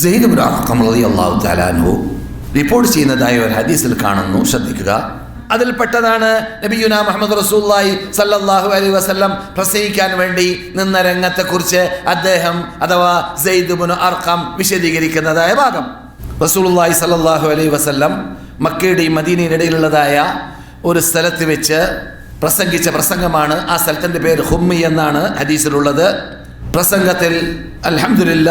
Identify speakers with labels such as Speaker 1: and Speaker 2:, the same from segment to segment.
Speaker 1: Syed Arkham റളിയല്ലാഹു തആല അൻഹു റിപ്പോർട്ട് ചെയ്യുന്നതായ ഒരു ഹദീസിൽ കാണുന്നു ശ്രദ്ധിക്കുക. അതിൽപ്പെട്ടതാണ് നബിയുന മുഹമ്മദ് റസൂല്ലായി സല്ലല്ലാഹു അലൈഹി വസല്ലം പ്രസംഗിക്കാൻ വേണ്ടി നിന്ന രംഗത്തെക്കുറിച്ച് അദ്ദേഹം അഥവാ സെയ്ദ് ബിൻ അർഖം വിശദീകരിക്കുന്നതായ ഭാഗം. റസൂലുള്ളാഹി സല്ലല്ലാഹു അലൈഹി വസല്ലം മക്കയുടെയും മദീനയുടെ ഇടയിലുള്ളതായ ഒരു സ്ഥലത്ത് വെച്ച് പ്രസംഗിച്ച പ്രസംഗമാണ്. ആ സ്ഥലത്തിന്റെ പേര് ഹുമ്മി എന്നാണ് ഹദീസിലുള്ളത്. പ്രസംഗത്തിൽ അൽഹംദുലില്ല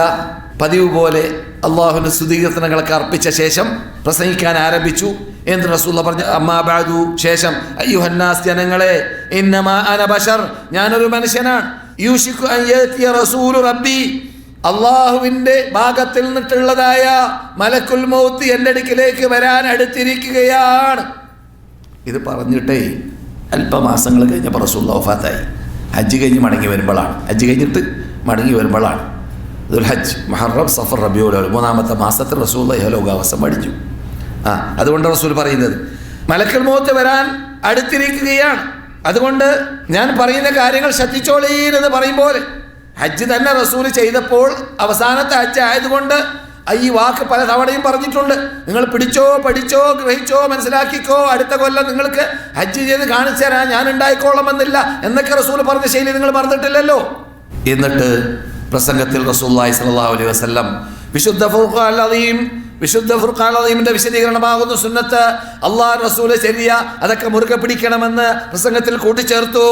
Speaker 1: പതിവ് പോലെ അള്ളാഹുവിന്റെ സ്തുതികീർത്തനങ്ങളൊക്കെ അർപ്പിച്ച ശേഷം പ്രസംഗിക്കാൻ ആരംഭിച്ചു. എന്ന് റസൂള്ള പറഞ്ഞു അമ്മാബാദു ശേഷം അയ്യുഹന്നാസ് ജനങ്ങളെ ഇന്നമാ അന ഞാനൊരു മനുഷ്യനാണ്. യൂഷിഖു റസൂലു റബ്ബി. അള്ളാഹുവിന്റെ ഭാഗത്തിൽ നിന്നിട്ടുള്ളതായ മലക്കുൽ മൗത്ത് എന്റെ അടുക്കിലേക്ക് വരാൻ അടുത്തിരിക്കുകയാണ്. ഇത് പറഞ്ഞിട്ടേ അല്പമാസങ്ങൾ കഴിഞ്ഞപ്പോൾ റസൂള്ള വഫാത്തായി. ഹജ്ജ് കഴിഞ്ഞ് മടങ്ങി വരുമ്പോഴാണ്. ഹജ്ജ് കഴിഞ്ഞിട്ട് മടങ്ങി വരുമ്പോഴാണ്. ദുൽ ഹജ്ജ് മഹറം സഫർ റബിയുൽ മൂന്നാമത്തെ മാസത്തിൽ റസൂൽ ലോകാവസം പഠിച്ചു ആ അതുകൊണ്ട് റസൂൽ പറയുന്നത്. മലക്കൽ മുഖത്ത് വരാൻ അടുത്തിരിക്കുകയാണ്. അതുകൊണ്ട് ഞാൻ പറയുന്ന കാര്യങ്ങൾ ശ്രദ്ധിച്ചോളീനെന്ന് പറയുമ്പോൾ ഹജ്ജ് തന്നെ റസൂൽ ചെയ്തപ്പോൾ അവസാനത്തെ ഹജ്ജ് ആയതുകൊണ്ട് ഈ വാക്ക് പല തവണയും പറഞ്ഞിട്ടുണ്ട്. നിങ്ങൾ പിടിച്ചോ പഠിച്ചോ ഗ്രഹിച്ചോ മനസ്സിലാക്കിക്കോ അടുത്ത കൊല്ലം നിങ്ങൾക്ക് ഹജ്ജ് ചെയ്ത് കാണിച്ചു തരാൻ ഞാൻ ഉണ്ടായിക്കോളമെന്നില്ല എന്നൊക്കെ റസൂൽ പറഞ്ഞ ശൈലി നിങ്ങൾ മറന്നിട്ടില്ലല്ലോ? എന്നിട്ട് പ്രസംഗത്തിൽ റസൂല്ലായി സല്ലല്ലാഹു അലൈഹി വസ്ലം വിശുദ്ധ ഫുർഖാൻ അലീം വിശുദ്ധ ഫുർഖാൻ അലീമിന്റെ വിശദീകരണമാകുന്ന സുന്നത്ത്. അള്ളാഹ് റസൂൽ ശരിയ അതൊക്കെ മുറുകെ പിടിക്കണമെന്ന് പ്രസംഗത്തിൽ കൂട്ടിച്ചേർത്തു.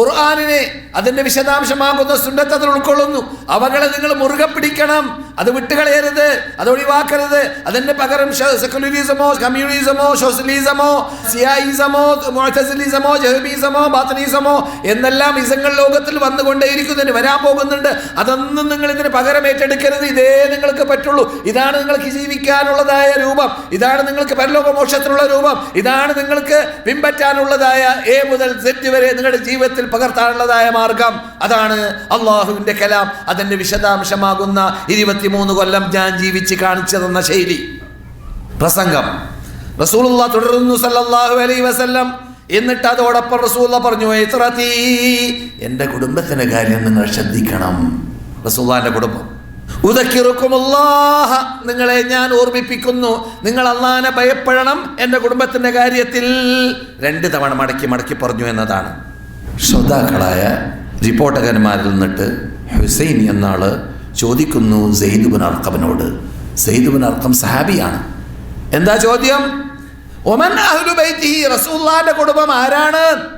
Speaker 1: ഖുർആാനിനെ അതിന്റെ വിശദാംശമാകുന്ന സുന്നത്ത് അതിൽ ഉൾക്കൊള്ളുന്നു. അവകളെ നിങ്ങൾ മുറുകെ പിടിക്കണം. അത് വിട്ടുകളയരുത്. അത് ഒഴിവാക്കരുത്. അതിന്റെ പകരം സെക്കുലറിസമോ കമ്മ്യൂണിസമോ സോഷ്യലിസമോ സിയായിസമോ മൊഴസലിസമോ ജഹബീസമോ ബാത്തനീസമോ എന്നെല്ലാം ഇസങ്ങൾ ലോകത്തിൽ വന്നുകൊണ്ടേയിരിക്കുന്നതിന് വരാൻ പോകുന്നുണ്ട്. അതൊന്നും നിങ്ങൾ ഇതിന് പകരം ഏറ്റെടുക്കരുത്. ഇതേ നിങ്ങൾക്ക് പറ്റുള്ളൂ. ഇതാണ് നിങ്ങൾക്ക് ജീവിക്കാനുള്ളതായ രൂപം. ഇതാണ് നിങ്ങൾക്ക് പരലോകമോക്ഷത്തിനുള്ള രൂപം. ഇതാണ് നിങ്ങൾക്ക് പിൻപറ്റാനുള്ളതായ എ മുതൽ സെറ്റ് വരെ നിങ്ങളുടെ ജീവിതത്തിൽ പകർത്താനുള്ളതായ മാർഗം അതാണ് അള്ളാഹുവിന്റെ കലാം. അതിന്റെ വിശദാംശമാകുന്ന ഇരുപത്തിമൂന്ന് കൊല്ലം ഞാൻ ജീവിച്ച് കാണിച്ചു തന്ന ശൈലി. പ്രസംഗം. റസൂലുള്ള തുടരുന്നു സല്ലാഹു അലൈ വസല്ലം. എന്നിട്ട് അതോടൊപ്പം റസൂല പറഞ്ഞു ഇത്രതീ എന്റെ കുടുംബത്തിന്റെ കാര്യം നിങ്ങൾ ശ്രദ്ധിക്കണം. റസൂല്ലാന്റെ കുടുംബം. ഉദക്കിറുക്കുമല്ലാഹ നിങ്ങളെ ഞാൻ ഓർമ്മിപ്പിക്കുന്നു. നിങ്ങൾ അള്ളാനെ ഭയപ്പെടണം എന്റെ കുടുംബത്തിന്റെ കാര്യത്തിൽ. രണ്ട് തവണ മടക്കി മടക്കി പറഞ്ഞു എന്നതാണ്. ശ്രോതാക്കളായ റിപ്പോർട്ടകന്മാരിൽ നിന്നിട്ട് ഹുസൈൻ എന്നാൾ ചോദിക്കുന്നു സെയ്ദുബിൻ അർക്കബിനോട് സെയ്ദുബിൻ അർക്കം സഹാബിയാണ്. എന്താ ചോദ്യം? ഒമൻ അഹ്ലു ബൈത്തിഹി റസൂല്ലാന്റെ കുടുംബം ആരാണ്?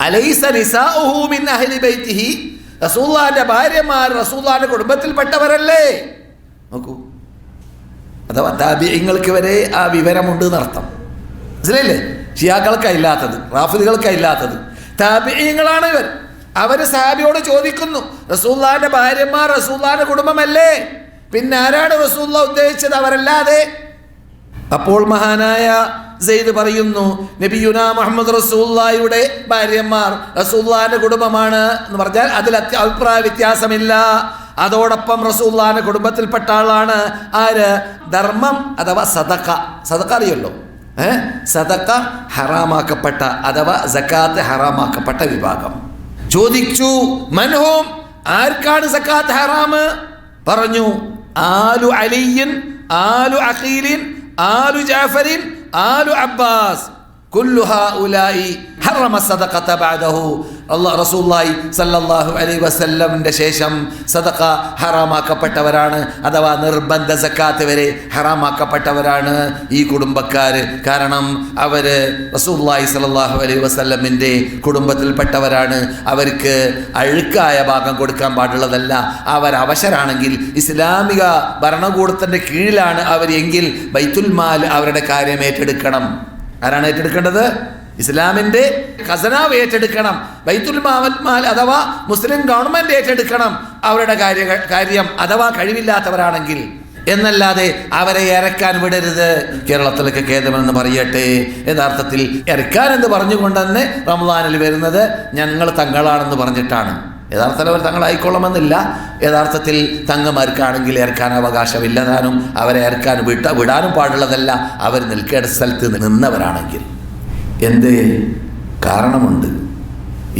Speaker 1: അലൈസ നിസാഉഹു മിൻ അഹ്ലി ബൈത്തിഹി. റസൂല്ലാന്റെ ഭാര്യമാർ റസൂല്ലാന്റെ കുടുംബത്തിൽപ്പെട്ടവരല്ലേ? നോക്കൂ. അഥവാ താബിയങ്ങൾക്ക് വരെ ആ വിവരമുണ്ട് എന്നർത്ഥം. മനസ്സിലായില്ലേ? ഷിയാക്കൾക്കായില്ലാത്തത് റാഫിദുകൾക്കായില്ലാത്തത് താബിയങ്ങളാണ് ഇവർ. അവർ സാബിയോട് ചോദിക്കുന്നു റസൂല്ലാന്റെ ഭാര്യമാർ റസൂല്ലാന്റെ കുടുംബമല്ലേ? പിന്നെ ആരാണ് റസൂല്ല ഉദ്ദേശിച്ചത് അവരല്ലാതെ? അപ്പോൾ മഹാനായ സെയ്ദ് പറയുന്നു നബിയുന മുഹമ്മദ് റസൂല്ലായുടെ ഭാര്യമാർ റസൂല്ലാന്റെ കുടുംബമാണ്. എന്ന് പറഞ്ഞാൽ അതിൽ അഭിപ്രായ വ്യത്യാസമില്ല. അതോടൊപ്പം റസൂല്ലാന്റെ കുടുംബത്തിൽപ്പെട്ട ആളാണ് ആര്? ധർമ്മം അഥവാ സദക്ക സദക്ക അറിയല്ലോ ഏ? സദക്ക ഹറാമാക്കപ്പെട്ട അഥവാ സക്കാത്ത് ഹറാമാക്കപ്പെട്ട വിഭാഗം. ചോദിച്ചു മൻഹോം ആർക്കാണ് സക്കാത്ത് ഹറാമ് പറഞ്ഞു ആലു അലിയൻ ആലു അഖീലിൻ ആലു ജാഫരിൻ ആലു അബ്ബാസ്. കുല്ലു അല്ലാഹ് റസൂലുള്ളാഹി സല്ലല്ലാഹു അലൈഹി വസല്ലമിന്റെ ശേഷം സദഖ ഹറാമാക്കപ്പെട്ടവരാണ് അഥവാ നിർബന്ധ സക്കാത്ത് വരെ ഹറാമാക്കപ്പെട്ടവരാണ് ഈ കുടുംബക്കാര്. കാരണം അവർ റസൂലുള്ളാഹി സല്ലല്ലാഹു അലൈഹി വസല്ലമിന്റെ കുടുംബത്തിൽപ്പെട്ടവരാണ്. അവർക്ക് അഴുക്കായ ഭാഗം കൊടുക്കാൻ പാടുള്ളതല്ല. അവർ അവശരാണെങ്കിൽ ഇസ്ലാമിക ഭരണകൂടത്തിന്റെ കീഴിലാണ് അവരെങ്കിൽ ബൈത്തുൽ മാൽ അവരുടെ കാര്യം ഏറ്റെടുക്കണം. ആരാണ് ഏറ്റെടുക്കേണ്ടത്? ഇസ്ലാമിന്റെ ഖസനാവ് ഏറ്റെടുക്കണം. ബൈത്തുൽ മാൽ അഥവാ മുസ്ലിം ഗവൺമെന്റ് ഏറ്റെടുക്കണം. അവരുടെ കാര്യ കാര്യം അഥവാ കഴിവില്ലാത്തവരാണെങ്കിൽ. എന്നല്ലാതെ അവരെ ഇറക്കാൻ വിടരുത്. കേരളത്തിലൊക്കെ ഖേദമെന്ന് പറയട്ടെ. യഥാർത്ഥത്തിൽ ഇറക്കാൻ എന്ന് പറഞ്ഞുകൊണ്ടെന്ന് റംസാനിൽ വരുന്നത് ഞങ്ങൾ തങ്ങളാണെന്ന് പറഞ്ഞിട്ടാണ്. യഥാർത്ഥത്തിൽ അവർ തങ്ങളായിക്കൊള്ളണമെന്നില്ല. യഥാർത്ഥത്തിൽ തങ്ങമാർക്കാണെങ്കിൽ ഏർക്കാൻ അവകാശമില്ല. താനും അവരെ ഏർക്കാൻ വിട്ട വിടാനും പാടുള്ളതല്ല. അവർ നിൽക്കേണ്ട സ്ഥലത്ത് നിന്നവരാണെങ്കിൽ. എന്ത് കാരണമുണ്ട്?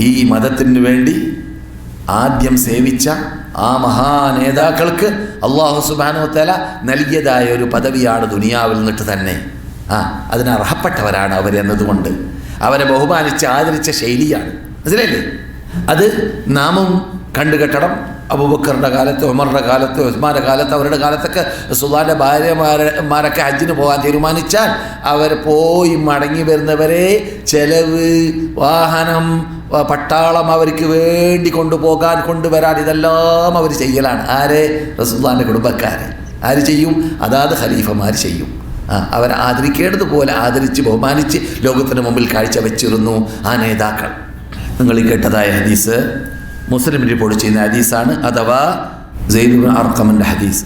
Speaker 1: ഈ മതത്തിന് വേണ്ടി ആദ്യം സേവിച്ച ആ മഹാ നേതാക്കൾക്ക് അള്ളാഹു സുബാനോത്തല നൽകിയതായ ഒരു പദവിയാണ് ദുനിയാവിൽ നിന്നിട്ട് തന്നെ. ആ അതിനർഹപ്പെട്ടവരാണ് അവരെന്നതുകൊണ്ട്. അവരെ ബഹുമാനിച്ച് ആദരിച്ച ശൈലിയാണ്. മനസ്സിലായില്ലേ? അത് നാമും കണ്ടുകെട്ടണം. അബൂബക്കറിന്റെ കാലത്ത് ഉമറിന്റെ കാലത്ത് ഉസ്മാന്റെ കാലത്ത് അവരുടെ കാലത്തൊക്കെ സുൽത്താന്റെ ഭാര്യമാരമാരൊക്കെ ഹജ്ജിന് പോകാൻ തീരുമാനിച്ചാൽ അവർ പോയി മടങ്ങി വരുന്നവരെ ചെലവ് വാഹനം പട്ടാളം അവർക്ക് വേണ്ടി കൊണ്ടുപോകാൻ കൊണ്ടുവരാൻ ഇതെല്ലാം അവർ ചെയ്യലാണ്. ആരെ? റസുല്ലാന്റെ കുടുംബക്കാർ ആര് ചെയ്യും? അതാത് ഖലീഫമാർ ചെയ്യും. അവരെ ആദരിക്കേണ്ടതുപോലെ ആദരിച്ച് ബഹുമാനിച്ച് ലോകത്തിന് മുമ്പിൽ കാഴ്ച വെച്ചിരുന്നു ആ നേതാക്കൾ. നിങ്ങൾ കേട്ടതായ ഹദീസ് മുസ്ലിം റിപ്പോർട്ട് ചെയ്യുന്ന ഹദീസാണ് അഥവാ സെയ്ദുബിൻ അർക്കമന്റെ ഹദീസ്.